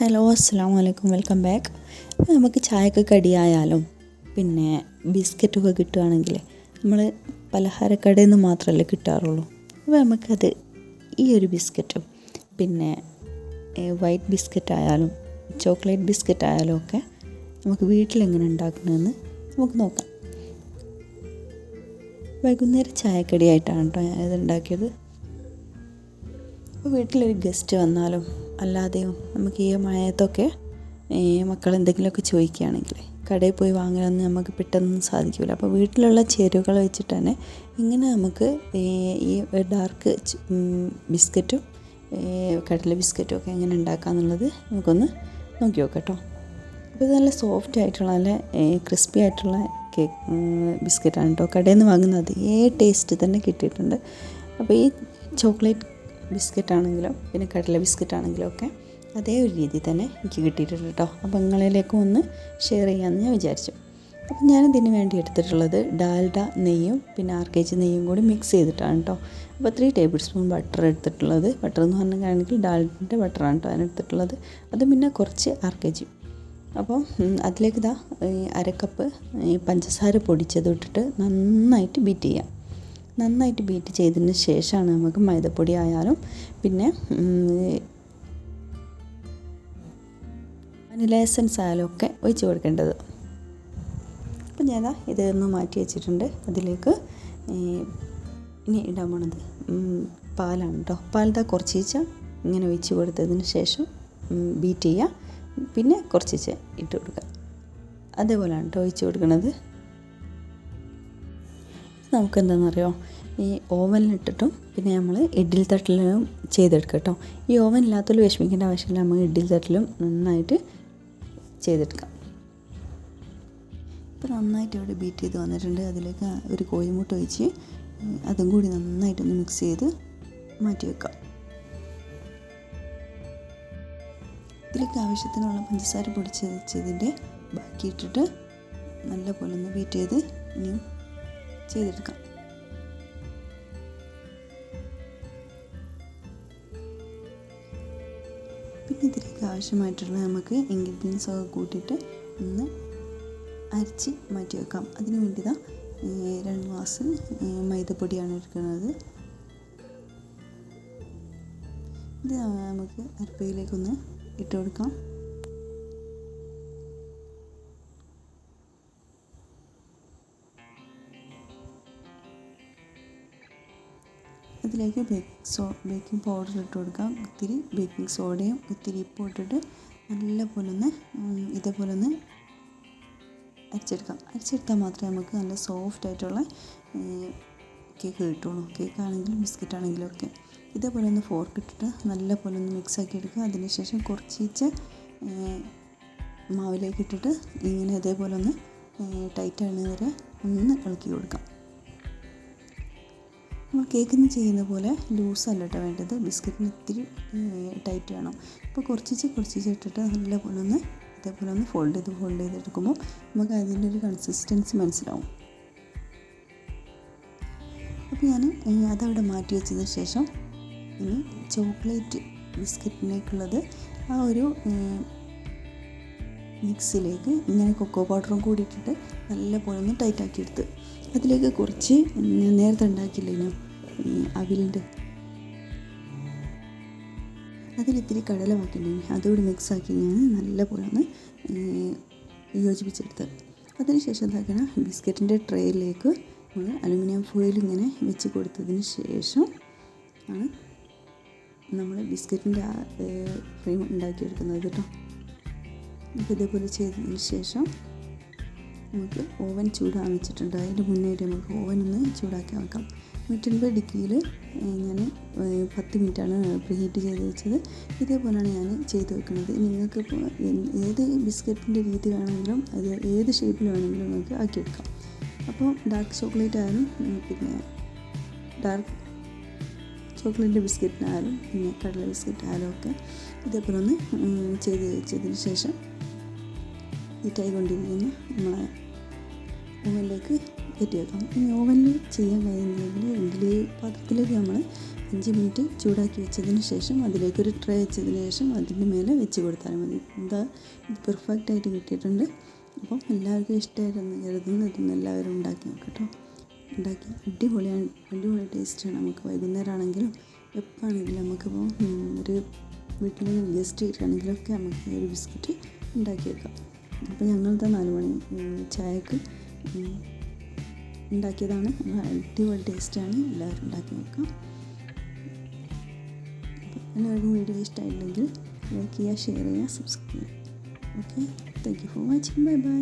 Hello അസ്സാം വലൈക്കും welcome back. നമുക്ക് ചായക്ക് കടിയായാലും പിന്നെ ബിസ്ക്കറ്റൊക്കെ കിട്ടുകയാണെങ്കിൽ നമ്മൾ പലഹാരക്കടയിൽ നിന്ന് മാത്രമല്ലേ കിട്ടാറുള്ളൂ. അപ്പോൾ നമുക്കത് ഈ ഒരു ബിസ്ക്കറ്റും പിന്നെ വൈറ്റ് ബിസ്ക്കറ്റ് ആയാലും ചോക്ലേറ്റ് ബിസ്ക്കറ്റ് ആയാലും ഒക്കെ നമുക്ക് വീട്ടിലെങ്ങനെ ഉണ്ടാക്കണമെന്ന് നമുക്ക് നോക്കാം. വൈകുന്നേരം ചായക്കടിയായിട്ടാണ് കേട്ടോ ഞാനിത് ഉണ്ടാക്കിയത്. അപ്പോൾ വീട്ടിലൊരു ഗസ്റ്റ് വന്നാലും അല്ലാതെയും നമുക്ക് ഈ മഴയത്തൊക്കെ മക്കൾ എന്തെങ്കിലുമൊക്കെ ചോദിക്കുകയാണെങ്കിൽ കടയിൽ പോയി വാങ്ങാനൊന്നും നമുക്ക് പെട്ടെന്ന് സാധിക്കില്ല. അപ്പോൾ വീട്ടിലുള്ള ചേരുവകൾ വെച്ചിട്ട് തന്നെ ഇങ്ങനെ നമുക്ക് ഈ ഡാർക്ക് ബിസ്ക്കറ്റും കടല ബിസ്ക്കറ്റും ഒക്കെ എങ്ങനെ ഉണ്ടാക്കാമെന്നുള്ളത് നമുക്കൊന്ന് നോക്കി നോക്കാം കേട്ടോ. അപ്പോൾ ഇത് നല്ല സോഫ്റ്റ് ആയിട്ടുള്ള നല്ല ക്രിസ്പി ആയിട്ടുള്ള കേക്ക് ബിസ്ക്കറ്റാണ് കേട്ടോ. കടയിൽ നിന്ന് വാങ്ങുന്ന അതേ ടേസ്റ്റ് തന്നെ കിട്ടിയിട്ടുണ്ട്. അപ്പോൾ ഈ ചോക്ലേറ്റ് ബിസ്ക്കറ്റ് ആണെങ്കിലും പിന്നെ കടല ബിസ്ക്കറ്റ് ആണെങ്കിലും ഒക്കെ അതേ ഒരു രീതി തന്നെ എനിക്ക് കിട്ടിയിട്ടുണ്ട് കേട്ടോ. അപ്പോൾ നിങ്ങളിലേക്കും ഒന്ന് ഷെയർ ചെയ്യാമെന്ന് ഞാൻ വിചാരിച്ചു. അപ്പം ഞാനിതിന് വേണ്ടി എടുത്തിട്ടുള്ളത് ഡാൽഡ നെയ്യും പിന്നെ ആർ കെ ജി നെയ്യും കൂടി മിക്സ് ചെയ്തിട്ടാണ് കേട്ടോ. അപ്പോൾ ത്രീ ടേബിൾ സ്പൂൺ ബട്ടർ എടുത്തിട്ടുള്ളത്. ബട്ടർ എന്ന് പറഞ്ഞിട്ടാണെങ്കിൽ ഡാൽഡിന്റെ ബട്ടറാണ് കേട്ടോ ഞാൻ എടുത്തിട്ടുള്ളത്. അത് പിന്നെ കുറച്ച് ആർ കെ ജി അപ്പോൾ അതിലേക്ക് ഇതാ അരക്കപ്പ് പഞ്ചസാര പൊടിച്ചത് ഇട്ടിട്ട് നന്നായിട്ട് ബീറ്റ് ചെയ്യാം. നന്നായിട്ട് ബീറ്റ് ചെയ്തതിന് ശേഷമാണ് നമുക്ക് മൈദപ്പൊടി ആയാലും പിന്നെ വനില എസൻസ് ആയാലും ഒക്കെ ഒഴിച്ച് കൊടുക്കേണ്ടത്. അപ്പം ഞാൻ ഇതൊന്ന് മാറ്റി വെച്ചിട്ടുണ്ട്. അതിലേക്ക് ഇനി ഇടാൻ പോണത് പാലാണ് കേട്ടോ പാലിതാ കുറച്ച് വെച്ച ഇങ്ങനെ ഒഴിച്ച് കൊടുത്തതിന് ശേഷം ബീറ്റ് ചെയ്യുക പിന്നെ കുറച്ച് വെച്ച് ഇട്ട് കൊടുക്കുക. അതേപോലെയാണ് കേട്ടോ ഒഴിച്ച് കൊടുക്കുന്നത് നമുക്ക് എന്താണെന്നറിയോ ഈ ഓവനിലിട്ടിട്ടും പിന്നെ നമ്മൾ ഇഡ്ഡലി തട്ടിലും ചെയ്തെടുക്കുക കേട്ടോ. ഈ ഓവൻ ഇല്ലാത്തതിൽ വിഷമിക്കേണ്ട ആവശ്യമില്ല. നമ്മൾ ഇഡ്ഡലി തട്ടിലും നന്നായിട്ട് ചെയ്തെടുക്കാം. ഇപ്പോൾ നന്നായിട്ട് ഇവിടെ ബീറ്റ് ചെയ്ത് വന്നിട്ടുണ്ട്. അതിലേക്ക് ഒരു കോഴിമുട്ട ഒഴിച്ച് അതും കൂടി നന്നായിട്ടൊന്ന് മിക്സ് ചെയ്ത് മാറ്റി വെക്കാം. ഇതിലേക്ക് ആവശ്യത്തിനുള്ള പഞ്ചസാര പൊടിച്ച് വെച്ചതിന്റെ ബാക്കി ഇട്ടിട്ട് നല്ല പോലെ ഒന്ന് ബീറ്റ് ചെയ്ത് ഇനിയും ചെയ്തെടുക്കാം. പിന്നെ ഇതിലേക്ക് ആവശ്യമായിട്ടുള്ള നമുക്ക് ഇൻഗ്രീഡിയൻസ് ഒക്കെ കൂട്ടിയിട്ട് ഒന്ന് അരച്ച് മാറ്റി വെക്കാം. അതിന് വേണ്ടി ഇതാ രണ്ട് ഗ്ലാസ് മൈദപ്പൊടിയാണ് എടുക്കുന്നത്. ഇത് നമുക്ക് അരപ്പയിലേക്കൊന്ന് ഇട്ട് കൊടുക്കാം. അതിലേക്ക് ബേക്കിംഗ് സോ ബേക്കിംഗ് പൗഡർ ഇട്ട് കൊടുക്കാം. ഇത്തിരി ബേക്കിംഗ് സോഡയും ഇത്തിരി ഉപ്പും ഇട്ടിട്ട് നല്ല പോലെ ഒന്ന് ഇതേപോലെ ഒന്ന് അരച്ചെടുക്കാം. അരിച്ചെടുത്താൽ മാത്രമേ നമുക്ക് നല്ല സോഫ്റ്റ് ആയിട്ടുള്ള കേക്ക് കിട്ടുള്ളൂ. കേക്ക് ആണെങ്കിലും ബിസ്ക്കറ്റ് ആണെങ്കിലും ഒക്കെ. ഇതേപോലെ ഒന്ന് ഫോർക്ക് ഇട്ടിട്ട് നല്ല പോലെ ഒന്ന് മിക്സ് ആക്കി എടുക്കുക. അതിനുശേഷം കുറച്ച് മാവിലേക്ക് ഇട്ടിട്ട് ഇങ്ങനെ ഇതേപോലെ ഒന്ന് ടൈറ്റ് ആകുന്ന വരെ ഒന്ന് ഇളക്കി കൊടുക്കാം. കേക്കിന് ചെയ്യുന്ന പോലെ ലൂസല്ല കേട്ടോ വേണ്ടത്. ബിസ്ക്കറ്റിന് ഇത്തിരി ടൈറ്റ് വേണം. അപ്പോൾ കുറച്ചിച്ച് കുറച്ചിച്ച് ഇട്ടിട്ട് നല്ല പോലെ ഒന്ന് ഇതേപോലെ ഒന്ന് ഫോൾഡ് ചെയ്ത് ഫോൾഡ് ചെയ്തെടുക്കുമ്പോൾ നമുക്ക് അതിന്റെ ഒരു കൺസിസ്റ്റൻസി മനസ്സിലാവും. അപ്പോൾ ഞാൻ അതവിടെ മാറ്റി വെച്ചതിന് ശേഷം ഇനി ചോക്ലേറ്റ് ബിസ്ക്കറ്റിനേക്കുള്ളത് ആ ഒരു മിക്സിലേക്ക് ഇങ്ങനെ കൊക്കോ പൗഡറും കൂടി ഇട്ടിട്ട് നല്ലപോലെ ഒന്ന് ടൈറ്റാക്കി എടുത്ത്. അതിലേക്ക് കുറച്ച് നേരത്തെ ഉണ്ടാക്കിയില്ലേനു ഈ അവിലിന്റെ അതിലിത്തിരി കടല വാക്കില്ലേ അതുകൂടി മിക്സാക്കി ഞാൻ നല്ലപോലെ ഒന്ന് യോജിപ്പിച്ചെടുത്ത്. അതിനുശേഷം എന്താക്കണം ബിസ്ക്കറ്റിന്റെ ട്രേയിലേക്ക് നമ്മൾ അലുമിനിയം ഫോയിൽ ഇങ്ങനെ വെച്ച് കൊടുത്തതിന് ശേഷം ആണ് നമ്മൾ ബിസ്ക്കറ്റിന്റെ ആ ഫ്രെയിം ഉണ്ടാക്കിയെടുക്കുന്നത് കേട്ടോ. അപ്പോൾ ഇതേപോലെ ചെയ്തതിന് ശേഷം നമുക്ക് ഓവൻ ചൂടാൻ വെച്ചിട്ടുണ്ട്. അതിന്റെ മുന്നേ നമുക്ക് ഓവൻ ഒന്ന് ചൂടാക്കി വെക്കാം. നൂറ്റൻപത് ഡിഗ്രിയിൽ ഞാൻ പത്ത് മിനിറ്റാണ് പ്രീ ഹീറ്റ് ചെയ്ത് വെച്ചത്. ഇതേപോലെയാണ് ഞാൻ ചെയ്ത് വെക്കുന്നത്. നിങ്ങൾക്ക് ഏത് ബിസ്ക്കറ്റിന്റെ രീതി വേണമെങ്കിലും അത് ഏത് ഷേപ്പിൽ വേണമെങ്കിലും നിങ്ങൾക്ക് വെക്കാം അപ്പോൾ ഡാർക്ക് ചോക്ലേറ്റ് ആയാലും പിന്നെ ഡാർക്ക് ചോക്ലേറ്റ് ബിസ്ക്കറ്റിനായാലും പിന്നെ കടല ബിസ്ക്കറ്റ് ആയാലും ഒക്കെ ഇതേപോലെ ഒന്ന് ചെയ്ത് വെച്ചതിന് ശേഷം ഈ ടൈ കൊണ്ടിരിക്കുന്ന നമ്മളെ ഓവനിലേക്ക് കയറ്റി വെക്കാം ഇനി ഓവനിൽ ചെയ്യാൻ കഴിയുന്നതെങ്കിൽ ഇഡ്ഡലി പാത്രത്തിലേക്ക് നമ്മൾ അഞ്ച് മിനിറ്റ് ചൂടാക്കി വെച്ചതിന് ശേഷം അതിലേക്കൊരു ട്രേ വെച്ചതിന് ശേഷം അതിന്റെ മേലെ വെച്ച് കൊടുത്താൽ മതി. എന്താ? ഇത് പെർഫെക്റ്റ് ആയിട്ട് കിട്ടിയിട്ടുണ്ട്. അപ്പം എല്ലാവർക്കും ഇഷ്ടമായിരുന്നു കരുതുന്നു. ഇതൊന്ന് എല്ലാവരും ഉണ്ടാക്കി നോക്കട്ടോ. ഉണ്ടാക്കി അടിപൊളിയാണ്. അടിപൊളി ടേസ്റ്റാണ് നമുക്ക് വൈകുന്നേരം ആണെങ്കിലും എപ്പോഴാണെങ്കിലും നമുക്കിപ്പോൾ ഒരു വീട്ടിൽ ഗസ്റ്റ് ഒക്കെ നമുക്ക് ഒരു ബിസ്ക്കറ്റ് ഉണ്ടാക്കി വെക്കാം. അപ്പോൾ ഞങ്ങളുടെ നാല് മണി ചായക്ക് ഉണ്ടാക്കിയതാണ്. അടിപൊളി ടേസ്റ്റാണ് എല്ലാവരും ഉണ്ടാക്കി നോക്കാം. എല്ലാവരും വീഡിയോ ഇഷ്ടമായില്ലെങ്കിൽ ലൈക്ക് ചെയ്യുക ഷെയർ ചെയ്യുക സബ്സ്ക്രൈബ് ചെയ്യുക. Okay thank you for watching bye bye